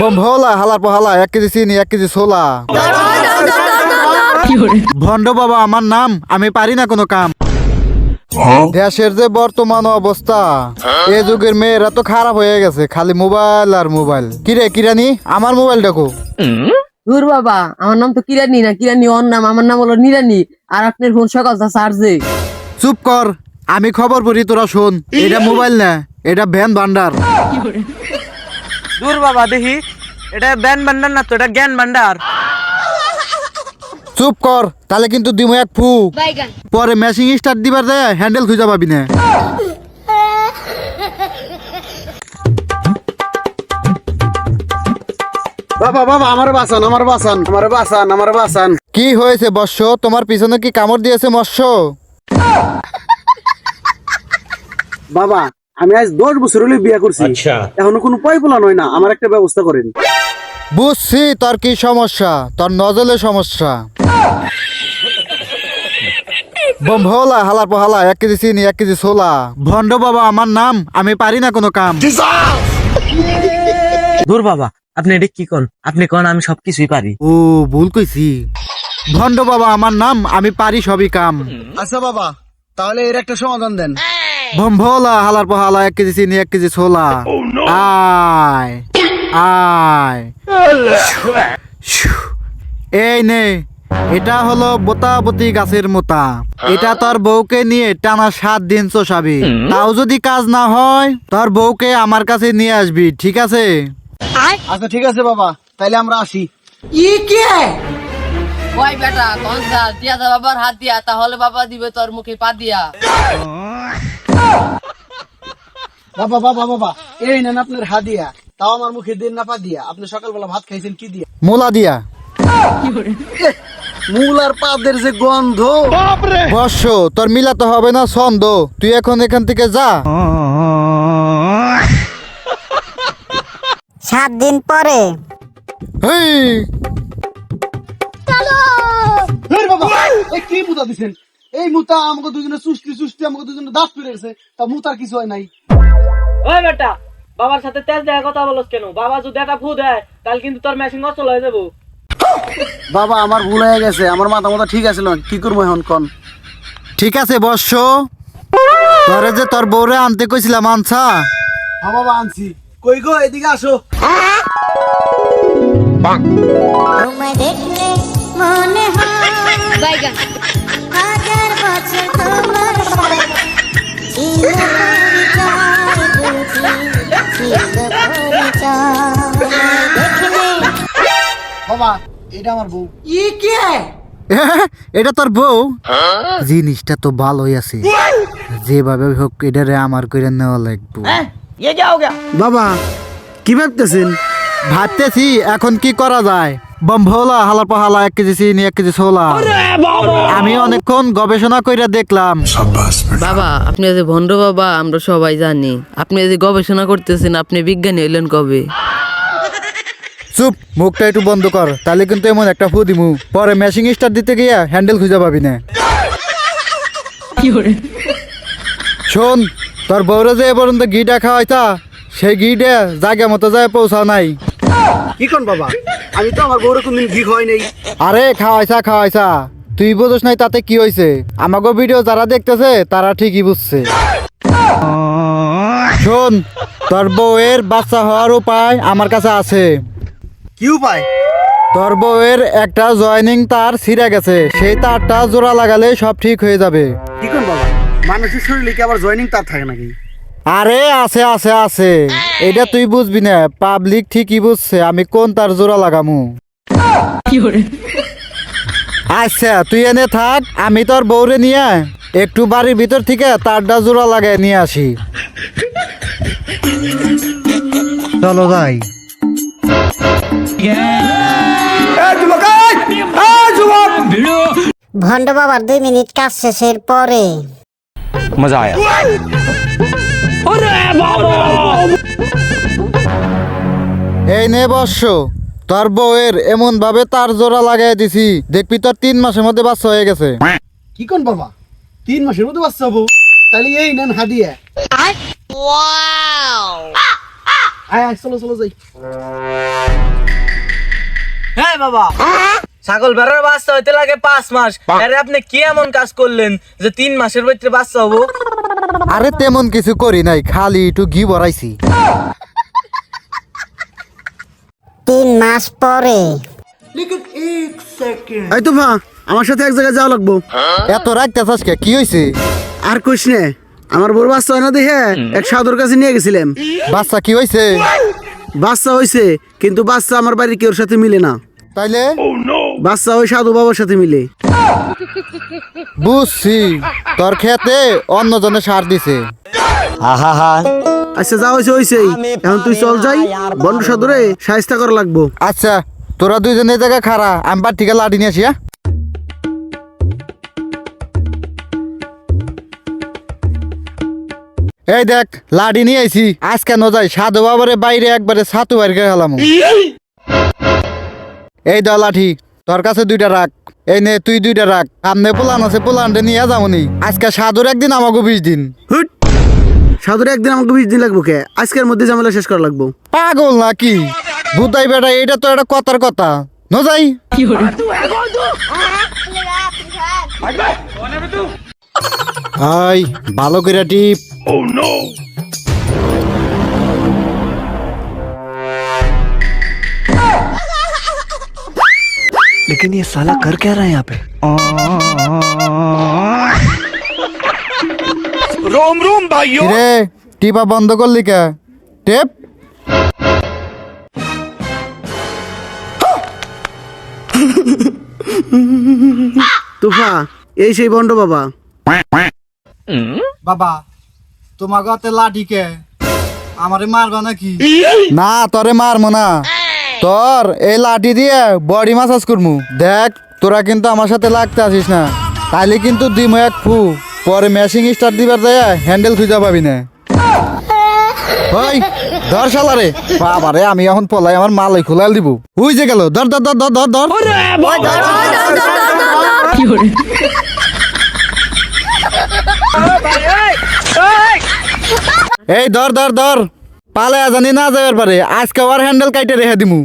বম্ভলা হালার পহালা এক কেজি চিনি এক কেজি ছোলা। ভণ্ড বাবা আমার নাম আমি পারি না কোনো কাম। দেশের যে বর্তমান অবস্থা এ যুগের মেয়েরা তো খারাপ হয়ে গেছে খালি মোবাইল আর মোবাইল। কিরে কিরানি আমার মোবাইল দেখো দূর বাবা আমার নাম তো কিরানি না কিরানি ওর নাম আমার নাম হলো নিরানি আর আপনার ফোন সকালটা চার্জে চুপ কর আমি খবর পড়ি তোরা শোন। এটা মোবাইল না এটা ভ্যান ভান্ডার। দূর বাবা দেখি। এটা ব্যান ভান্ডার না তো? এটা জ্ঞান ভান্ডার চুপ কর তাহলে কিন্তু দিমো এক ফু পরে মেশিং স্টার্ট দিবার দেয় হ্যান্ডেল খুঁজে পাবি না। বাবা বাবা আমার বাসান আমার বাসান আমার বাসান আমার বাসান কি হয়েছে বর্ষ তোমার পিছনে কি কামড় দিয়েছে মৎস্য? বাবা আমি আজ দশ বছর হলে বিয়ে করছি। এখনও কোনো পয় পোলা নয় না আমার একটা ব্যবস্থা করেন। বুঝছি তোর কি সমস্যা? তোর নজলের সমস্যা। বম্ভলা হালার পহালা এক কেজি চিনি এক কেজি ছোলা। ভণ্ড বাবা আমার নাম আমি পারি না কোনো কাম। দূর বাবা আপনি এটা কি কোন? আপনি কোন আমি সবকিছুই পারি। ও ভুল কইছি। ভণ্ড বাবা আমার নাম আমি পারি সবই কাম। আচ্ছা বাবা তাহলে এর একটা সমাধান দেন। ভম্ভলা হালার পহালা এক কেজি চিনি এক কেজি ছোলা। আয় আয়। এই নে এটা হলো বোতাবতী গাছের মোতা। এটা তোর বউকে নিয়ে টানা সাত দিন চষাবি। তাও যদি কাজ না হয় তোর বউকে আমার কাছে নিয়ে আসবি ঠিক আছে? আচ্ছা ঠিক আছে বাবা তাইলে আমরা আসি। ই কে? ওই বেটা কোন যা দিয়া যা বাবার হাত দিয়া তাহলে বাবা দিবে তোর মুখে পা দিয়া। বাবা বাবা বাবা এই নেন আপনার হাদিয়া তাও আমার মুখে দিন না পা দিয়া। আপনি সকালবেলা ভাত খাইছেন কি দিয়া? মোলা দিয়া। মূল আর পাদের যে গন্ধ। বর্ষ তোর মিলাতে হবে না ছন্দ। তুই এখন এখান থেকে যা। সাত দিন পরে। এই বাবা কি মুতা দিছেন? এই মুতা আমাকে দুজনে সুষ্টি সুষ্টি আমাকে দুজনে দাঁত পেরে গেছে তা মুতার কিছু হয় নাই। ওই বেটা বাবার সাথে তেজ দেয় কথা বলছ কেন? বাবা যদি একটা ফু দেয় তাহলে কিন্তু তোর মেশিন অচল হয়ে যাব। বাবা আমার ভুল হয়ে গেছে আমার মাথা মাথা ঠিক আছে না কি করব এখন কন? ঠিক আছে বর্ষ তোরে যে তোর বউরে আনতে কইছিলাম আনছা? হ্যাঁ বাবা আনছি। কই গো এদিকে আসো। বাবা এটা আমার বউ। এটা তোর বউ? জিনিসটা তো ভালোই আছে। যেভাবে হোক এটারে আমার করে নেওয়া লাগবে। বাবা কি ভাবতেছেন? ভাবতেছি এখন কি করা যায়? বম্ভলা হালা পাহালা এক কেজি চিনি এক কেজি ছোলা। আমি অনেকক্ষণ গবেষণা করে দেখলাম। বাবা আপনি যে ভণ্ড বাবা আমরা সবাই জানি। আপনি যে গবেষণা করতেছেন আপনি বিজ্ঞানী হইলেন কবে? চুপ মুখটা একটু বন্ধ কর তাহলে কিন্তু এমন একটা ফু দিমু। পরে মেশিং স্টার দিতে গিয়া হ্যান্ডেল খুঁজে পাবি না। শোন তোর বউরে যে পর্যন্ত ঘিটা খাওয়াইতা সেই ঘিটা জায়গা মতো যায় পৌঁছা নাই। কি কোন বাবা? আমি তো আমার বউরে কোনদিন ঘি খাওয়াই নাই। আরে খাওয়াইছা খাওয়াইছা তুই বুঝোস নাই তাতে কি হয়েছে আমাকে ভিডিও যারা দেখতেছে তারা ঠিকই বুঝছে। শোন তোর বউয়ের বাচ্চা হওয়ার উপায় আমার কাছে আছে। কি উপায় তোর বউয়ের একটা জয়নিং তার ছিঁড়ে গেছে। সেই তারটা জোড়া লাগালে সব ঠিক হয়ে যাবে। কি কোন বাবা মানুষের শরীরে কি আবার জয়নিং তার থাকে নাকি? আরে আছে আছে আছে। এটা তুই বুঝবি না। পাবলিক ঠিকই বুঝছে আমি কোন তার জোড়া লাগামু। আচ্ছা তুই এনে থাক আমি তোর বউরে নিয়ে একটু বাড়ির ভিতর থেকে তারটা জোড়া লাগাই নিয়ে আসি। চলো যাই। ভণ্ড বাবার দুই মিনিট কাজ শেষের পরে। মজা এই নে বর্ষ তোর বউয়ের এমন ভাবে তার জোড়া লাগাই দিছি দেখবি তোর তিন মাসের মধ্যে বাচ্চা হয়ে গেছে। কি কোন বাবা? তিন মাসের মধ্যে বাচ্চা হব? তাহলে এই নেন হাদিয়া। আয় আয় চলো চলো যাই। এই বাবা। ছাগল ভেড়ার বাচ্চা হইতে লাগে পাঁচ মাস। আরে আপনি কি এমন কাজ করলেন যে তিন মাসের ভিতরে বাচ্চা হব? আরে তেমন কিছু করি নাই খালি একটু ঘি ভরাইছি। তিন মাস পরে। এই তো ভা আমার সাথে এক জায়গায় যাওয়া লাগবো। এত রাখতেছাস কে কি হয়েছে আর কইস নে আমার বড় বাচ্চা হয় না দেখে এক সাধুর কাছে নিয়ে গেছিলাম। বাচ্চা কি হয়েছে বাচ্চা হয়েছে কিন্তু বাচ্চা আমার বাড়ির কেউর সাথে মিলে না। তাইলে? বাচ্চা ওই সাধু বাবার সাথে মিলে। বুঝছি। তোর খেতে অন্যজনে সার দিছে। আচ্ছা যা হয়েছে হয়েছে। এখন তুই চল যাই। বন্ড সাধুরে সাহিস্তা করা লাগবো। আচ্ছা তোরা দুইজনে এই জায়গায় খারা আমি বার থেকে লাঠি নিয়ে আসি হ্যাঁ? এই দেখ লাডি নিয়ে আইছি। আজ কেন যাই সাধু বাবারে বাইরে একবারে ছাতু বাইরে গেলাম। এই দা লাঠি তোর কাছে দুইটা রাখ। এই নে তুই দুইটা রাখ। সামনে পোলান আছে পোলানটা নিয়ে যাবনি। আজকে সাধুর একদিন আমাকে বিশ দিন। হুট। সাধুরে একদিন আমাকে বিশ দিন লাগবো কে? আজকের মধ্যে ঝামেলা শেষ করা লাগবো। পাগল নাকি? বুতাই বেটা এটা তো একটা কথার কথা। ন যাই। হাই ভালো করে টিপ। लेकिन ये साला कर क्या रहा है यहाँ पे रोम रोम भाइयों রে টিপা বন্ধ করলি কে টেপ তুফা এই সেই বন্ড বাবা বাবা তোমার গাতে লাঠি কে আমারে মারবা নাকি না তোরে মারবো না তোর এই লাঠি দিয়ে বডি মাসাজ করমু দেখ তোরা কিন্তু আমার সাথে লাগতে আসিস না তাইলে কিন্তু দিমো এক ফু পরে মেশিং স্টার্ট দিবার যায় হ্যান্ডেল খুঁজে পাবি না ওই ধর শালারে বাবারে আমি এখন পলাই আমার মালাই খোলাল দিব উই যে গেল ধর ধর ধর ধর ধর ধর এই ধর ধর ধর পালে জানি না যাওয়ার পারে। আজকে আর হ্যান্ডেল কাইটে রেখে দিমু।